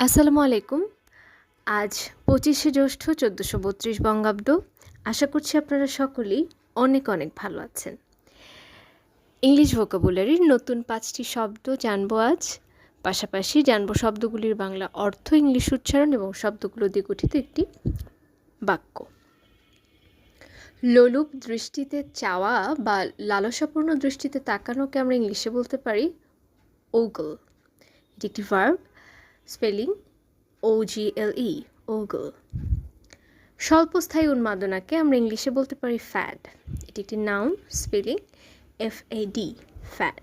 আসসালামু আলাইকুম। আজ পঁচিশে জ্যৈষ্ঠ চোদ্দোশো বত্রিশ বঙ্গাব্দ। আশা করছি আপনারা সকলেই অনেক অনেক ভালো আছেন। ইংলিশ ভোকাবুলারির নতুন পাঁচটি শব্দ জানব আজ। পাশাপাশি জানব শব্দগুলির বাংলা অর্থ, ইংলিশ উচ্চারণ এবং শব্দগুলো দিয়ে গঠিত একটি বাক্য। লোলুপ দৃষ্টিতে চাওয়া বা লালসাপূর্ণ দৃষ্টিতে তাকানোকে আমরা ইংলিশে বলতে পারি ওগল। এটি একটি ভার্ব। স্পেলিং ও জি এল ই ওগল স্বল্পস্থায়ী উন্মাদনাকে আমরা ইংলিশে বলতে পারি ফ্যাড এটি একটি noun spelling F A D fad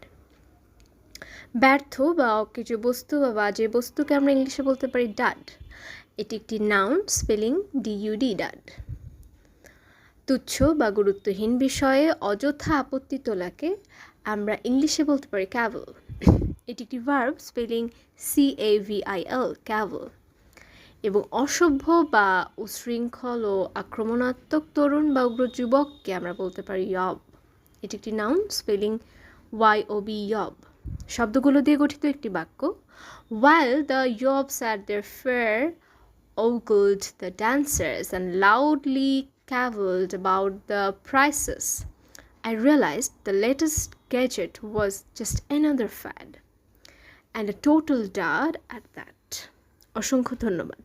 ব্যর্থ বা অকেজো বস্তু বা বাজে বস্তুকে আমরা ইংলিশে বলতে পারি ডাড এটি একটি নাউন স্পেলিং ডিইউডি ডাড তুচ্ছ বা গুরুত্বহীন বিষয়ে অযথা আপত্তি তোলাকে আমরা ইংলিশে বলতে পারি ক্যাভেল এটি একটি verb spelling C A V I L cavil এবং অসভ্য বা উশৃঙ্খল ও আক্রমণাত্মক তরুণ বা উগ্র যুবককে আমরা বলতে পারি ইয়ব এটি একটি noun spelling Y O B yob শব্দগুলো দিয়ে গঠিত একটি বাক্য while the yobs at their fair ogled the dancers and loudly cavilled about the prices. I realized the latest gadget was just another fad. and a total dud at that. অসংখ্য ধন্যবাদ